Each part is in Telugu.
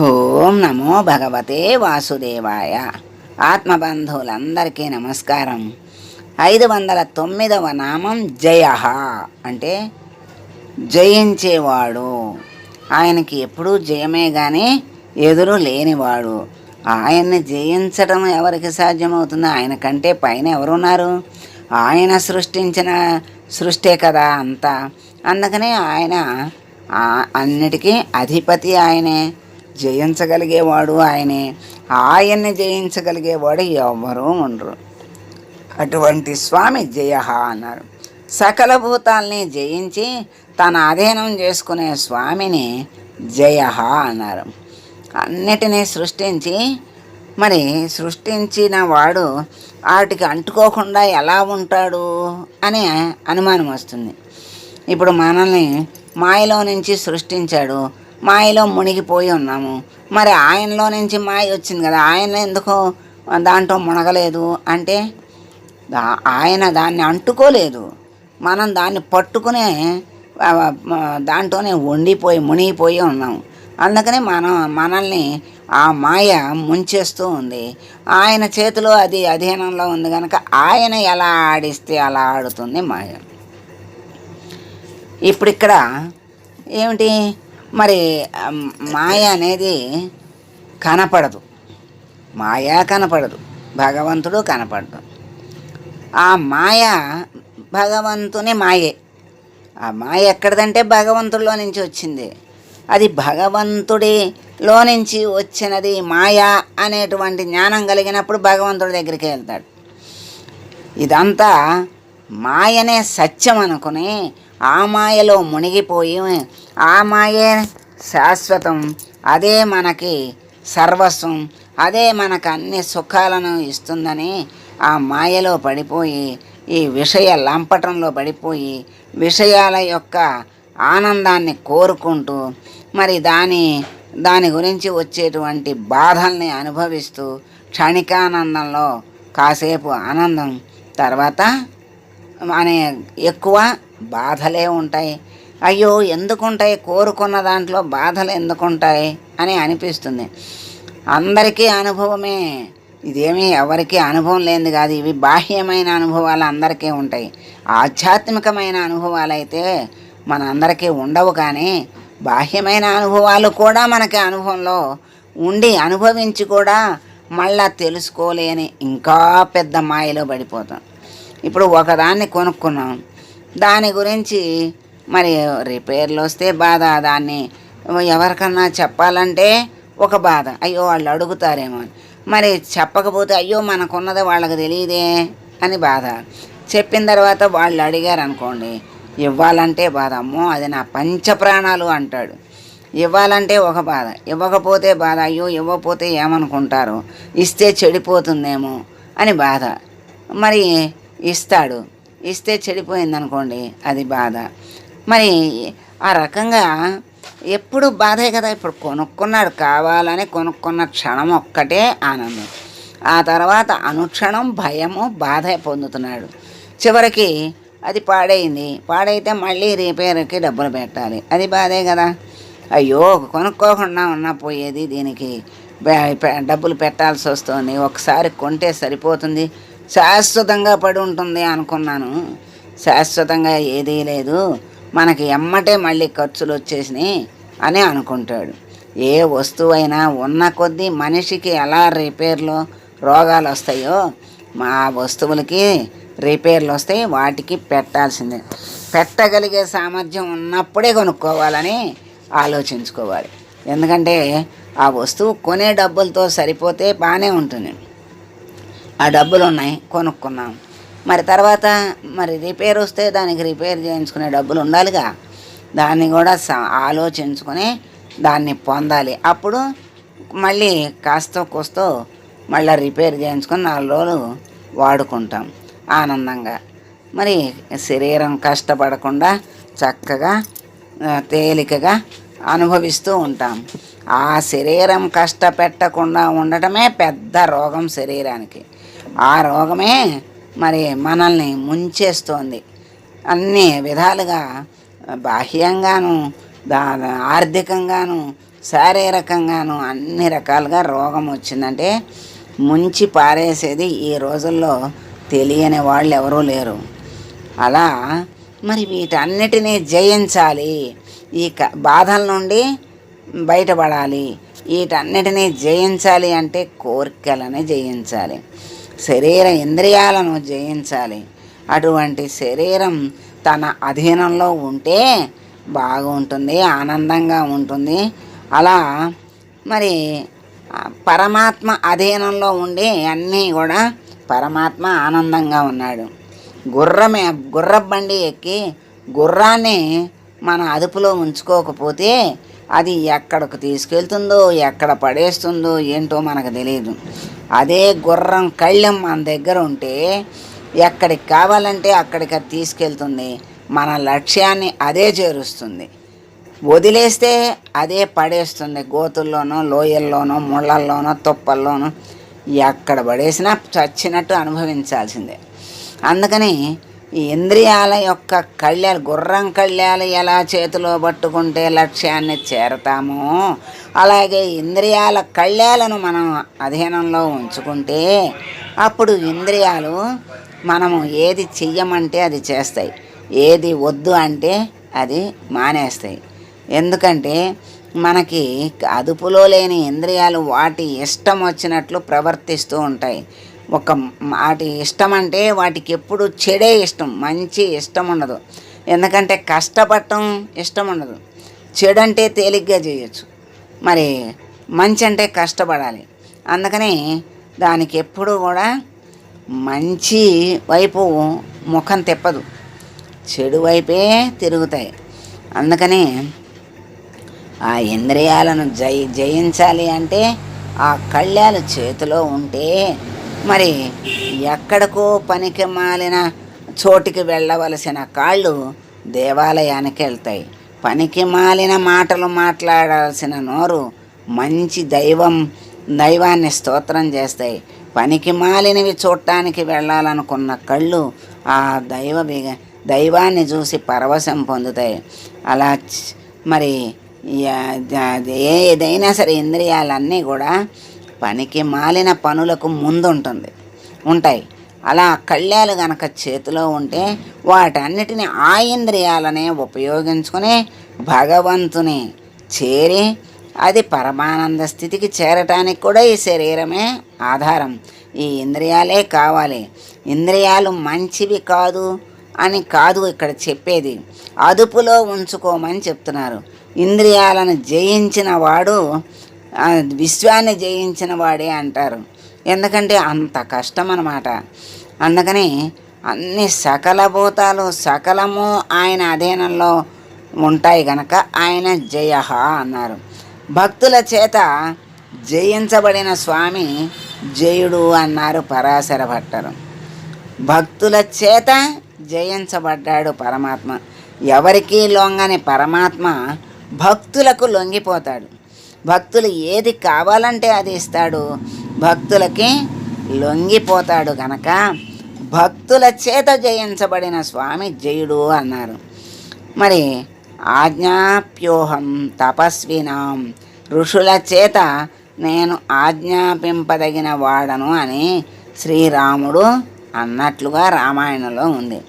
ఓం నమో భగవతే వాసుదేవాయ. ఆత్మబంధువులందరికీ నమస్కారం. ఐదు వందల తొమ్మిదవ నామం జయ. అంటే జయించేవాడు. ఆయనకి ఎప్పుడూ జయమే కానీ ఎదురు లేనివాడు. ఆయన్ని జయించడం ఎవరికి సాధ్యమవుతుందో? ఆయన కంటే పైన ఎవరున్నారు? ఆయన సృష్టించిన సృష్టే కదా అంతా. అందుకనే ఆయన అన్నిటికీ అధిపతి ఆయనే. జయించగలిగేవాడు ఆయనే. ఆయన్ని జయించగలిగేవాడు ఎవరూ ఉండరు. అటువంటి స్వామి జయ అన్నారు. సకల భూతాల్ని జయించి తన అధీనం చేసుకునే స్వామిని జయ అన్నారు. అన్నిటినీ సృష్టించి మరి సృష్టించిన వాడు వాటికి అంటుకోకుండా ఎలా ఉంటాడు అనే అనుమానం వస్తుంది. ఇప్పుడు మనల్ని మాయలో నుంచి సృష్టించాడు. మాయలో మునిగిపోయి ఉన్నాము. మరి ఆయనలో నుంచి మాయ వచ్చింది కదా ఆయన ఎందుకు దాంట్లో మునగలేదు? అంటే ఆయన దాన్ని అంటుకోలేదు. మనం దాన్ని పట్టుకునే దాంట్లోనే వండిపోయి మునిగిపోయి ఉన్నాము. అందుకనే మనం మనల్ని ఆ మాయ ముంచేస్తూ ఉంది. ఆయన చేతిలో అది అధీనంలో ఉంది కనుక ఆయన ఎలా ఆడిస్తే అలా ఆడుతుంది మాయ. ఇప్పుడు ఇక్కడ ఏమిటి? మరి మాయ అనేది కనపడదు. మాయ కనపడదు. భగవంతుడు కనపడదు. ఆ మాయ భగవంతుని మాయే. ఆ మాయ ఎక్కడిదంటే భగవంతుడిలో నుంచి వచ్చింది. అది భగవంతుడిలో నుంచి వచ్చినది మాయ అనేటువంటి జ్ఞానం కలిగినప్పుడు భగవంతుడి దగ్గరికి వెళ్తాడు. ఇదంతా మాయనే సత్యం అనుకుని ఆ మాయలో మునిగిపోయి ఆ మాయే శాశ్వతం. అదే మనకి సర్వస్వం. అదే మనకు అన్ని సుఖాలను ఇస్తుందని ఆ మాయలో పడిపోయి ఈ విషయ లంపటంలో పడిపోయి విషయాల యొక్క ఆనందాన్ని కోరుకుంటూ మరి దాని దాని గురించి వచ్చేటువంటి బాధల్ని అనుభవిస్తూ క్షణికానందంలో కాసేపు ఆనందం తర్వాత అనే ఎక్కువ బాధలే ఉంటాయి. అయ్యో ఎందుకుంటాయి? కోరుకున్న దాంట్లో బాధలు ఎందుకుంటాయి? అని అనిపిస్తుంది. అందరికీ అనుభవమే. ఇదేమీ ఎవరికీ అనుభవం లేనిది కాదు. ఇవి బాహ్యమైన అనుభవాలు అందరికీ ఉంటాయి. ఆధ్యాత్మికమైన అనుభవాలు అయితే మన అందరికీ ఉండవు కానీ బాహ్యమైన అనుభవాలు కూడా మనకి అనుభవంలో ఉండి అనుభవించి కూడా మళ్ళా తెలుసుకోలేని ఇంకా పెద్ద మాయలో పడిపోతాం. ఇప్పుడు ఒకదాన్ని కొనుక్కున్నాం. దాని గురించి మరి రిపేర్లు వస్తే బాధ దాన్ని ఎవరికన్నా చెప్పాలంటే ఒక బాధ. అయ్యో వాళ్ళు అడుగుతారేమో అని. మరి చెప్పకపోతే అయ్యో మనకున్నది వాళ్ళకి తెలియదే అని బాధ. చెప్పిన తర్వాత వాళ్ళు అడిగారు అనుకోండి ఇవ్వాలంటే బాధ అమ్మో అది నా పంచ ప్రాణాలు అంటాడు. ఇవ్వాలంటే ఒక బాధ. ఇవ్వకపోతే బాధ అయ్యో ఇవ్వకపోతే ఏమనుకుంటారు? ఇస్తే చెడిపోతుందేమో అని బాధ. మరి ఇస్తాడు. ఇస్తే చెడిపోయిందనుకోండి అది బాధ. మరి ఆ రకంగా ఎప్పుడు బాధే కదా ఇప్పుడు కొనుక్కున్నాడు కావాలని కొనుక్కున్న క్షణం ఒక్కటే ఆనందం. ఆ తర్వాత అనుక్షణం భయము బాధ పొందుతున్నాడు. చివరికి అది పాడైంది. పాడైతే మళ్ళీ రిపేర్కి డబ్బులు పెట్టాలి. అది బాధే కదా. అయ్యో కొనుక్కోకుండా ఉన్న పోయేది దీనికి. డబ్బులు పెట్టాల్సి వస్తుంది. ఒకసారి కొంటే సరిపోతుంది. శాశ్వతంగా పడి ఉంటుంది అనుకున్నాను. శాశ్వతంగా ఏదీ లేదు. మనకి ఎమ్మటే మళ్ళీ ఖర్చులు వచ్చేసినాయి అని అనుకుంటాడు. ఏ వస్తువైనా ఉన్న కొద్దీ మనిషికి ఎలా రిపేర్లు రోగాలు వస్తాయో మా వస్తువులకి రిపేర్లు వస్తాయి వాటికి పెట్టాల్సిందే. పెట్టగలిగే సామర్థ్యం ఉన్నప్పుడే కొనుక్కోవాలని ఆలోచించుకోవాలి. ఎందుకంటే ఆ వస్తువు కొనే డబ్బులతో సరిపోతే బాగానే ఉంటుంది. ఆ డబ్బులు ఉన్నాయి కొనుక్కున్నాం. మరి తర్వాత మరి రిపేర్ వస్తే దానికి రిపేర్ చేయించుకునే డబ్బులు ఉండాలిగా. దాన్ని కూడా ఆలోచించుకొని దాన్ని పొందాలి. అప్పుడు మళ్ళీ కాస్త కూస్తో మళ్ళీ రిపేర్ చేయించుకొని నాలుగు రోజులు వాడుకుంటాం ఆనందంగా. మరి శరీరం కష్టపడకుండా చక్కగా తేలికగా అనుభవిస్తూ ఉంటాం. ఆ శరీరం కష్టపెట్టకుండా ఉండటమే పెద్ద రోగం శరీరానికి. ఆ రోగమే మరి మనల్ని ముంచేస్తోంది. అన్ని విధాలుగా బాహ్యంగాను దా ఆర్థికంగాను శారీరకంగాను అన్ని రకాలుగా రోగం వచ్చిందంటే ముంచి పారేసేది ఈ రోజుల్లో తెలియని వాళ్ళు ఎవరూ లేరు. అలా మరి వీటన్నిటినీ జయించాలి. ఈ క బాధల నుండి బయటపడాలి. వీటన్నిటినీ జయించాలి అంటే కోరికలనే జయించాలి. శరీర ఇంద్రియాలను జయించాలి. అటువంటి శరీరం తన అధీనంలో ఉంటే బాగుంటుంది ఆనందంగా ఉంటుంది. అలా మరి పరమాత్మ అధీనంలో ఉండి అన్నీ కూడా పరమాత్మ ఆనందంగా ఉన్నాడు. గుర్రమే గుర్ర బండి ఎక్కి గుర్రాన్ని మన అదుపులో ఉంచుకోకపోతే అది ఎక్కడికి తీసుకెళ్తుందో ఎక్కడ పడేస్తుందో ఏంటో మనకు తెలియదు అదే గుర్రం కళ్ళెం మన దగ్గర ఉంటే ఎక్కడికి కావాలంటే అక్కడికి అది తీసుకెళ్తుంది. మన లక్ష్యాన్ని అదే చేరుస్తుంది. వదిలేస్తే అదే పడేస్తుంది. గోతుల్లోనో లోయల్లోనో ముళ్ళల్లోనో తుప్పల్లోనో ఎక్కడ పడేసినా చచ్చినట్టు అనుభవించాల్సిందే. అందుకని ఈ ఇంద్రియాల యొక్క కళ్యాలు గుర్రం కళ్యాలు ఎలా చేతిలో పట్టుకుంటే లక్ష్యాన్ని చేరతామో అలాగే ఇంద్రియాల కళ్యాలను మనం అధీనంలో ఉంచుకుంటే అప్పుడు ఇంద్రియాలు మనము ఏది చెయ్యమంటే అది చేస్తాయి. ఏది వద్దు అంటే అది మానేస్తాయి. ఎందుకంటే మనకి అదుపులో లేని ఇంద్రియాలు వాటి ఇష్టం వచ్చినట్లు ప్రవర్తిస్తూ ఉంటాయి. ఒక వాటి ఇష్టం అంటే వాటికి ఎప్పుడు చెడే ఇష్టం మంచి ఇష్టం ఉండదు. ఎందుకంటే కష్టపడటం ఇష్టం ఉండదు. చెడు అంటే తేలిగ్గా చేయొచ్చు. మరి మంచి అంటే కష్టపడాలి. అందుకని దానికి ఎప్పుడు కూడా మంచి వైపు ముఖం తిప్పదు. చెడు వైపే తిరుగుతాయి. అందుకని ఆ ఇంద్రియాలను జయి జయించాలి అంటే ఆ కళ్యాలు చేతిలో ఉంటే మరి ఎక్కడికో పనికి మాలిన చోటికి వెళ్ళవలసిన కాళ్ళు దేవాలయానికి వెళ్తాయి. పనికి మాలిన మాటలు మాట్లాడాల్సిన నోరు మంచి దైవం దైవాన్ని స్తోత్రం చేస్తాయి. పనికి మాలినవి చూడటానికి వెళ్ళాలనుకున్న కళ్ళు ఆ దైవ దైవాన్ని చూసి పరవశం పొందుతాయి. అలా మరి ఏదైనా సరే ఇంద్రియాలన్నీ కూడా పనికి మాలిన పనులకు ముందుంటుంది. ఉంటాయి. అలా కళ్యాలు గనక చేతిలో ఉంటే వాటన్నిటిని ఆ ఇంద్రియాలనే ఉపయోగించుకుని భగవంతుని చేరి అది పరమానంద స్థితికి చేరటానికి కూడా ఈ శరీరమే ఆధారం. ఈ ఇంద్రియాలే కావాలి. ఇంద్రియాలు మంచివి కాదు అని కాదు ఇక్కడ చెప్పేది. అదుపులో ఉంచుకోమని చెప్తున్నారు. ఇంద్రియాలను జయించిన వాడు విశ్వాన్ని జయించిన వాడే అంటారు. ఎందుకంటే అంత కష్టం అన్నమాట అందుకని అన్ని సకల భూతాలు సకలము ఆయన అధీనంలో ఉంటాయి గనక ఆయన జయ అన్నారు. భక్తుల చేత జయించబడిన స్వామి జయుడు అన్నారు పరాశర భట్టరు. భక్తుల చేత జయించబడ్డాడు పరమాత్మ. ఎవరికీ లొంగని పరమాత్మ భక్తులకు లొంగిపోతాడు. భక్తులు ఏది కావాలంటే అది ఇస్తాడు. భక్తులకి లొంగిపోతాడు గనక భక్తుల చేత జయించబడిన స్వామి జయుడు అన్నారు. మరి ఆజ్ఞాప్యోహం తపస్వినాం. ఋషుల చేత నేను ఆజ్ఞాపింపదగిన వాడను అని శ్రీరాముడు అన్నట్లుగా రామాయణంలో ఉంది.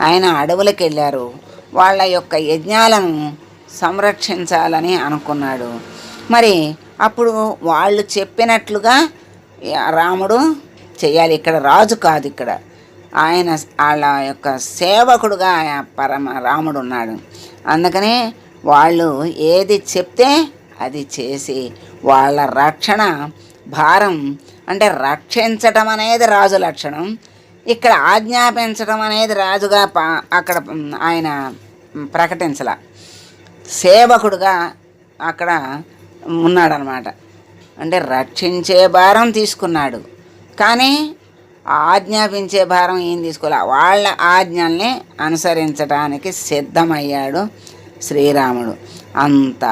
ఆయన అడవులకు వెళ్ళారు వాళ్ళ యొక్క యజ్ఞాలను సంరక్షించాలని అనుకున్నాడు. మరి అప్పుడు వాళ్ళు చెప్పినట్లుగా రాముడు చేయాలి ఇక్కడ రాజు కాదు ఇక్కడ. ఆయన వాళ్ళ యొక్క సేవకుడుగా ఆయన పరమ రాముడు ఉన్నాడు. అందుకనే వాళ్ళు ఏది చెప్తే అది చేసి వాళ్ళ రక్షణ భారం అంటే రక్షించటం అనేది రాజు లక్షణం. ఇక్కడ ఆజ్ఞాపించడం అనేది రాజుగా పా- అక్కడ ఆయన ప్రకటించాల. సేవకుడుగా అక్కడ ఉన్నాడనమాట. అంటే రక్షించే భారం తీసుకున్నాడు. కానీ ఆజ్ఞాపించే భారం ఏం తీసుకోలే. వాళ్ళ ఆజ్ఞల్ని అనుసరించడానికి సిద్ధమయ్యాడు శ్రీరాముడు. అంత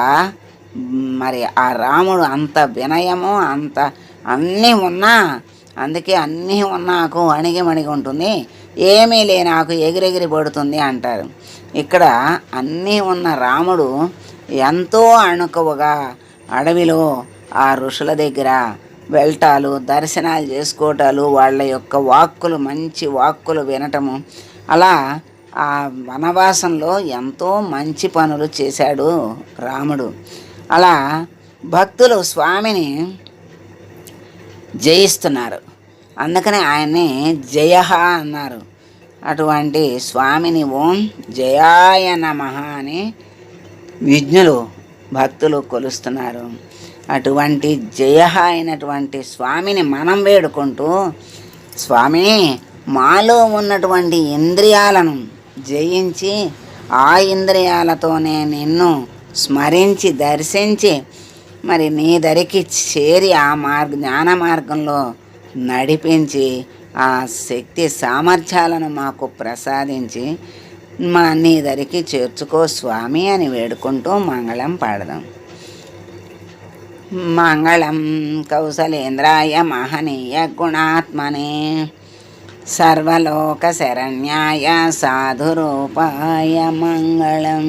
మరి ఆ రాముడు అంత వినయము అంత అన్నీ ఉన్నా అందుకే అన్నీ ఉన్నాకు అణిగి మణిగి ఉంటుంది. ఏమీ లేనాకు ఎగిరెగిరి పడుతుంది అంటారు. ఇక్కడ అన్నీ ఉన్న రాముడు ఎంతో అణుకువగా అడవిలో ఆ ఋషుల దగ్గర వెళ్ళటాలు దర్శనాలు చేసుకోవటాలు వాళ్ళ యొక్క వాక్కులు మంచి వాక్కులు వినటము. అలా ఆ వనవాసంలో ఎంతో మంచి పనులు చేశాడు రాముడు. అలా భక్తులు స్వామిని జయిస్తున్నారు. అందుకని ఆయన్ని జయ అన్నారు. అటువంటి స్వామిని ఓం జయాయ నమ అని విజ్ఞులు భక్తులు కొలుస్తున్నారు. అటువంటి జయ అయినటువంటి స్వామిని మనం వేడుకుంటూ స్వామి మాలో ఉన్నటువంటి ఇంద్రియాలను జయించి ఆ ఇంద్రియాలతోనే నిన్ను స్మరించి దర్శించి మరి నీ దరికి చేరి ఆ మార్గ జ్ఞాన మార్గంలో నడిపించి ఆ శక్తి సామర్థ్యాలను మాకు ప్రసాదించి మా నీ దరికి చేర్చుకో స్వామి అని వేడుకుంటూ మంగళం పాడదాం. మంగళం కౌసలేంద్రాయ మహనీయ గుణాత్మనే సర్వలోక శరణ్యాయ సాధురూపాయ మంగళం.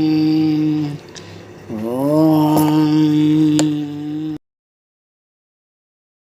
ఓం.